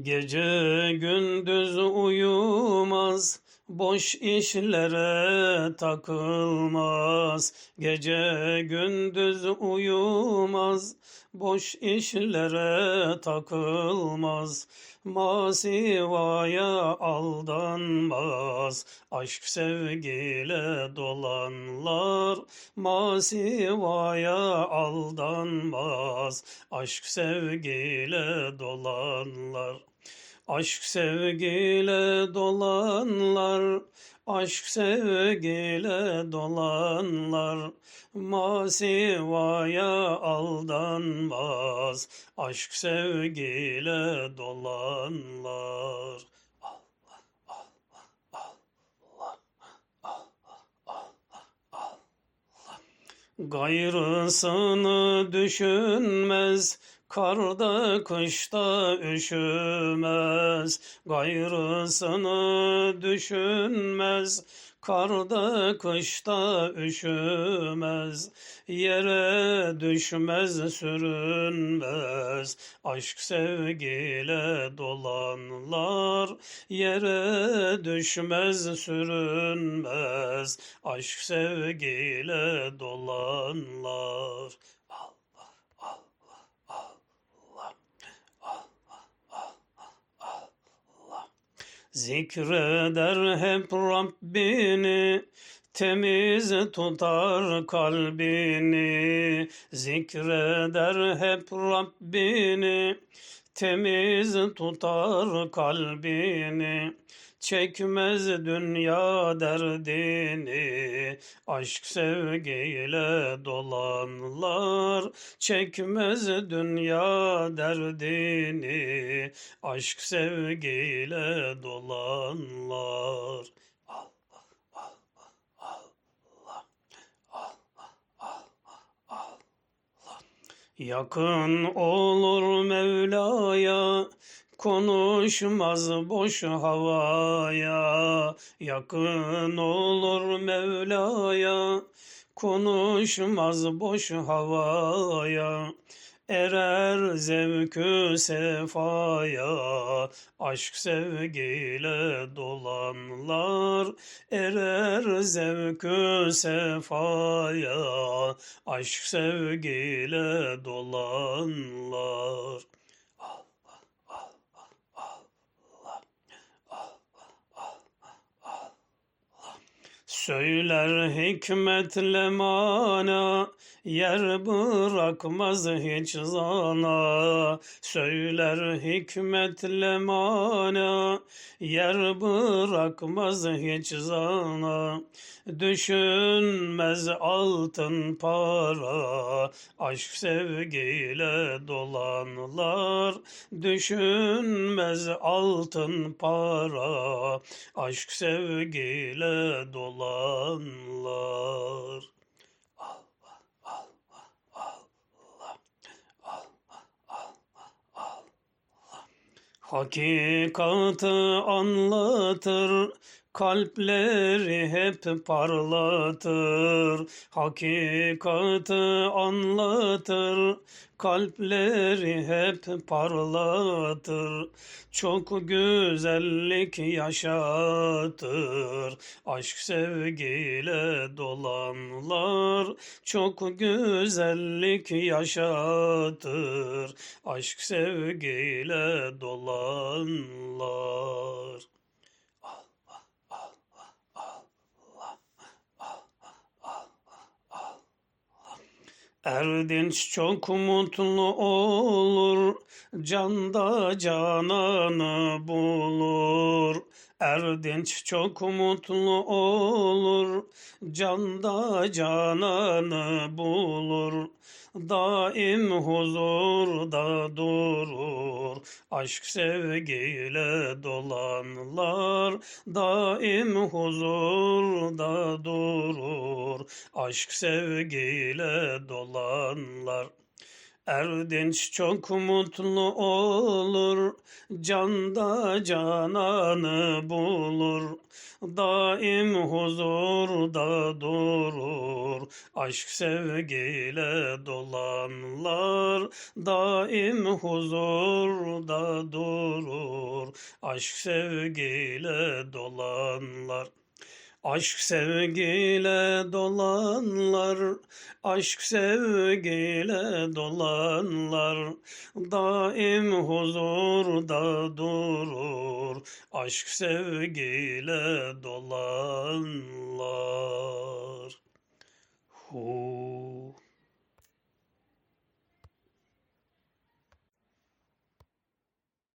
Gece gündüz uyumaz, boş işlere takılmaz. Gece gündüz uyumaz, boş işlere takılmaz. Masivaya aldanmaz, aşk sevgiyle dolanlar. Masivaya aldanmaz, aşk sevgiyle dolanlar. Aşk sevgiyle dolanlar, aşk sevgiyle dolanlar. Masivaya aldanmaz, aşk sevgiyle dolanlar. Gayrısını düşünmez, karda kışta üşümez. Gayrısını düşünmez, karda kışta üşümez. Yere düşmez sürünmez, aşk sevgiyle dolanlar. Yere düşmez sürünmez, aşk sevgiyle dolanlar. Allah, Allah, Allah, Allah, Allah. Zikreder hep Rabbini, temiz tutar kalbini. Zikreder hep Rabbini, temiz tutar kalbini. Çekmez dünya derdini, aşk sevgiyle dolanlar. Çekmez dünya derdini, aşk sevgiyle dolanlar. Allah, Allah, Allah, Allah, Allah, Allah. Yakın olur Mevla'ya, Konuşmaz boş havaya, yakın olur Mevla'ya, konuşmaz boş havaya. Erer zevkü sefaya, aşk sevgiyle dolanlar. Erer zevkü sefaya, aşk sevgiyle dolanlar. Söyler hikmetle mana, yer bırakmaz hiç zana. Söyler hikmetle mana, yer bırakmaz hiç zana. Düşünmez altın para, aşk sevgiyle dolanlar. Düşünmez altın para, aşk sevgiyle dolanlar. Allah, Allah, Allah, Allah, Allah, Allah. Hakikatı anlatır, kalpleri hep parlatır. Hakikatı anlatır, kalpleri hep parlatır. Çok güzellik yaşatır, aşk sevgiyle dolanlar. Çok güzellik yaşatır, aşk sevgiyle dolanlar. Erdinç çok mutlu olur, canda cananı bulur. Erdinç çok mutlu olur, canda cananı bulur. Daim huzurda durur, aşk sevgiyle dolanlar. Daim huzurda durur, aşk sevgiyle dolanlar. Erdinç çok mutlu olur, canda cananı bulur. Daim huzurda durur, aşk sevgiyle dolanlar. Daim huzurda durur, aşk sevgiyle dolanlar. Aşk sevgiyle dolanlar, aşk sevgiyle dolanlar, daim huzurda durur, aşk sevgiyle dolanlar. Hu